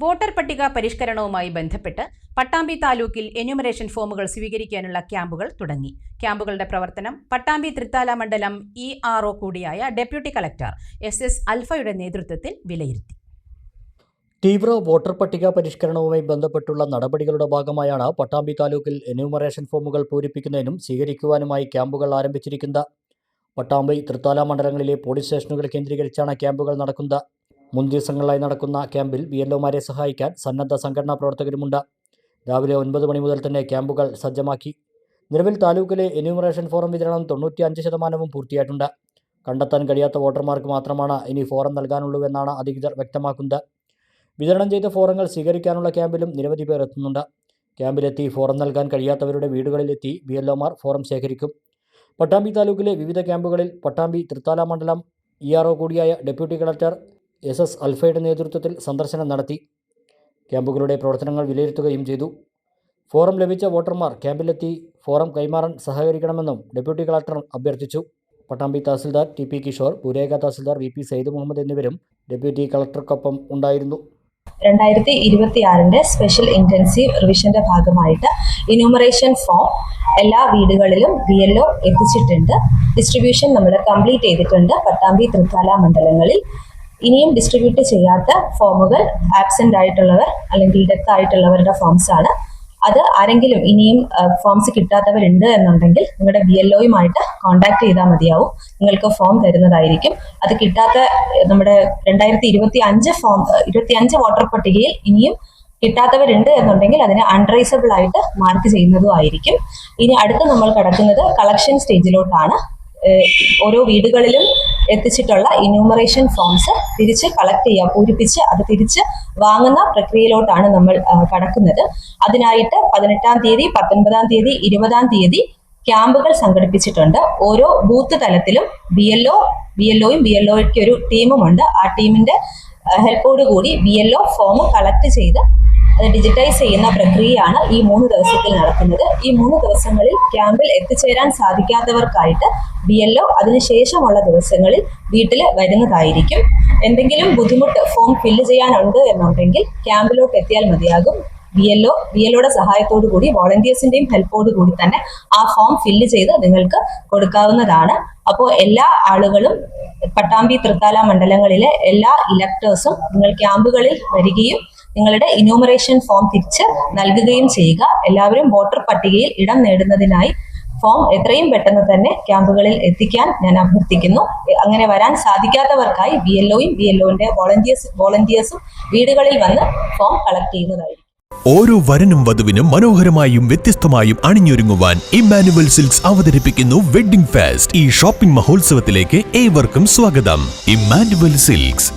Voter പട്ടിക പരിഷ്കരണവുമായി ബന്ധപ്പെട്ട് പട്ടാമ്പി താലൂക്കിൽ എന്യൂമറേഷൻ ഫോമുകൾ സ്വീകരിക്കാനുള്ള ക്യാമ്പുകൾ തുടങ്ങി. ക്യാമ്പുകളുടെ പ്രവർത്തനം പട്ടാമ്പി തൃത്താല മണ്ഡലം ഇ ആർ കൂടിയായ ഡെപ്യൂട്ടി കളക്ടർ എസ് എസ് അൽഫയുടെ നേതൃത്വത്തിൽ വിലയിരുത്തി. തീവ്ര വോട്ടർ പട്ടിക പരിഷ്കരണവുമായി ബന്ധപ്പെട്ടുള്ള നടപടികളുടെ ഭാഗമായാണ് പട്ടാമ്പി താലൂക്കിൽ എന്യൂമറേഷൻ ഫോമുകൾ പൂരിപ്പിക്കുന്നതിനും സ്വീകരിക്കുവാനുമായി ക്യാമ്പുകൾ ആരംഭിച്ചിരിക്കുന്നത്. പട്ടാമ്പി തൃത്താല മണ്ഡലങ്ങളിലെ പോലീസ് സ്റ്റേഷനുകൾ കേന്ദ്രീകരിച്ചാണ് ക്യാമ്പുകൾ നടക്കുന്നത്. മുൻ ദിവസങ്ങളിലായി നടക്കുന്ന ക്യാമ്പിൽ ബി എൽഒമാരെ സഹായിക്കാൻ സന്നദ്ധ സംഘടനാ പ്രവർത്തകരുമുണ്ട്. രാവിലെ ഒൻപത് മണി മുതൽ തന്നെ ക്യാമ്പുകൾ സജ്ജമാക്കി. നിലവിൽ താലൂക്കിലെ എന്യൂമറേഷൻ ഫോറം വിതരണം തൊണ്ണൂറ്റിയഞ്ച് ശതമാനവും പൂർത്തിയായിട്ടുണ്ട്. കണ്ടെത്താൻ കഴിയാത്ത വോട്ടർമാർക്ക് മാത്രമാണ് ഇനി ഫോറം നൽകാനുള്ളൂവെന്നാണ് അധികൃതർ വ്യക്തമാക്കുന്നത്. വിതരണം ചെയ്ത ഫോറങ്ങൾ സ്വീകരിക്കാനുള്ള ക്യാമ്പിലും നിരവധി പേർ എത്തുന്നുണ്ട്. ക്യാമ്പിലെത്തി ഫോറം നൽകാൻ കഴിയാത്തവരുടെ വീടുകളിലെത്തി ബി എൽ ഒമാർ ഫോറം ശേഖരിക്കും. പട്ടാമ്പി താലൂക്കിലെ വിവിധ ക്യാമ്പുകളിൽ പട്ടാമ്പി തൃത്താല മണ്ഡലം ഇ ആർഒ കൂടിയായ ഡെപ്യൂട്ടി കളക്ടർ എസ് എസ് അൽഫയുടെ നേതൃത്വത്തിൽ സന്ദർശനം നടത്തി. ക്യാമ്പുകളുടെ പ്രവർത്തനങ്ങൾ വിലയിരുത്തുകയും ചെയ്തു. ഫോറം ലഭിച്ച വോട്ടർമാർ ക്യാമ്പിലെത്തി ഫോറം കൈമാറാൻ സഹകരിക്കണമെന്നും ഡെപ്യൂട്ടി കളക്ടർ അഭ്യർത്ഥിച്ചു. പട്ടാമ്പി തഹസിൽദാർ ടി പി കിഷോർ പുരേഖ തഹസിൽദാർ വി പി സയ്യിദ് മുഹമ്മദ് എന്നിവരും ഡെപ്യൂട്ടി കളക്ടർക്കൊപ്പം ഉണ്ടായിരുന്നു. രണ്ടായിരത്തി ഇരുപത്തിയാറിന്റെ സ്പെഷ്യൽ ഇന്റൻസീവ് റിവിഷന്റെ ഭാഗമായിട്ട് ഇനൂമറേഷൻ ഫോം എല്ലാ വീടുകളിലും വി എൽ എത്തിച്ചിട്ടുണ്ട്. ഡിസ്ട്രിബ്യൂഷൻ നമ്മൾ കംപ്ലീറ്റ് ചെയ്തിട്ടുണ്ട് പട്ടാമ്പി തൃത്താല മണ്ഡലങ്ങളിൽ. ഇനിയും ഡിസ്ട്രിബ്യൂട്ട് ചെയ്യാത്ത ഫോമുകൾ ആബ്സെന്റ് ആയിട്ടുള്ളവർ അല്ലെങ്കിൽ ഡെത്ത് ആയിട്ടുള്ളവരുടെ ഫോംസ് ആണ്. അത് ആരെങ്കിലും ഇനിയും ഫോംസ് കിട്ടാത്തവരുണ്ട് എന്നുണ്ടെങ്കിൽ നിങ്ങളുടെ ബി എൽ ഒയുമായിട്ട് കോൺടാക്ട് ചെയ്താൽ മതിയാവും. നിങ്ങൾക്ക് ഫോം തരുന്നതായിരിക്കും. അത് കിട്ടാത്ത നമ്മുടെ രണ്ടായിരത്തി ഇരുപത്തി അഞ്ച് ഫോം ഇരുപത്തി അഞ്ച് വോട്ടർ പട്ടികയിൽ ഇനിയും കിട്ടാത്തവരുണ്ട് എന്നുണ്ടെങ്കിൽ അതിനെ അൺറൈസബിൾ ആയിട്ട് മാർക്ക് ചെയ്യുന്നതും ആയിരിക്കും. ഇനി അടുത്ത് നമ്മൾ കടക്കുന്നത് കളക്ഷൻ സ്റ്റേജിലോട്ടാണ് ഓരോ വീടുകളിലും എത്തിച്ചിട്ടുള്ള ഇന്യൂമറേഷൻ ഫോംസ് തിരിച്ച് കളക്ട് ചെയ്യാം പൂരിപ്പിച്ച് അത് തിരിച്ച് വാങ്ങുന്ന പ്രക്രിയയിലോട്ടാണ് നമ്മൾ കടക്കുന്നത്. അതിനായിട്ട് പതിനെട്ടാം തീയതി പത്തൊൻപതാം തീയതി ഇരുപതാം തീയതി ക്യാമ്പുകൾ സംഘടിപ്പിച്ചിട്ടുണ്ട്. ഓരോ ബൂത്ത് തലത്തിലും B L O B L ഒയും B L ഒയ്ക്ക് ഒരു ടീമുമുണ്ട് ആ ടീമിന്റെ ഹെൽപ്പോടുകൂടി B L O form collect ചെയ്ത് അത് ഡിജിറ്റൈസ് ചെയ്യുന്ന പ്രക്രിയയാണ് ഈ മൂന്ന് ദിവസത്തിൽ നടക്കുന്നത്. ഈ മൂന്ന് ദിവസങ്ങളിൽ ക്യാമ്പിൽ എത്തിച്ചേരാൻ സാധിക്കാത്തവർക്കായിട്ട് ബി എൽ ഒ അതിനുശേഷമുള്ള ദിവസങ്ങളിൽ വീട്ടിൽ വരുന്നതായിരിക്കും. എന്തെങ്കിലും ബുദ്ധിമുട്ട് ഫോം ഫില്ല് ചെയ്യാനുണ്ട് എന്നുണ്ടെങ്കിൽ ക്യാമ്പിലോട്ട് എത്തിയാൽ മതിയാകും. B L O B L ഒയുടെ സഹായത്തോടു കൂടി വോളണ്ടിയേഴ്സിന്റെയും ഹെൽപ്പോട് കൂടി തന്നെ ആ ഫോം ഫില്ല് ചെയ്ത് നിങ്ങൾക്ക് കൊടുക്കാവുന്നതാണ്. അപ്പോൾ എല്ലാ ആളുകളും പട്ടാമ്പി തൃത്താല മണ്ഡലങ്ങളിലെ എല്ലാ ഇലക്ടേഴ്സും നിങ്ങൾ ക്യാമ്പുകളിൽ വരികയും നിങ്ങളുടെ ഇനൂമറേഷൻ ഫോം തിരിച്ച് നൽകുകയും ചെയ്യുക. എല്ലാവരും വോട്ടർ പട്ടികയിൽ ഇടം നേടുന്നതിനായി ഫോം എത്രയും പെട്ടെന്ന് തന്നെ ക്യാമ്പുകളിൽ എത്തിക്കാൻ ഞാൻ അഭ്യർത്ഥിക്കുന്നു. അങ്ങനെ വരാൻ സാധിക്കാത്തവർക്കായി ബി എൽ ഒയും ബി എൽ ഒന്റെ വോളണ്ടിയേഴ്സ് വോളണ്ടിയേഴ്സും വീടുകളിൽ വന്ന് ഫോം കളക്ട് ചെയ്യുന്നതായിരിക്കും. ഓരോ വരനും വധുവിനും മനോഹരമായും വ്യത്യസ്തമായും അണിഞ്ഞൊരുങ്ങുവാൻ ഇമ്മാനുവൽ സിൽക്സ് അവതരിപ്പിക്കുന്നു വെഡ്ഡിംഗ് ഫെസ്റ്റ് ഈ ഷോപ്പിംഗ് മഹോത്സവത്തിലേക്ക് ഏവർക്കും സ്വാഗതം. Emmanuel silks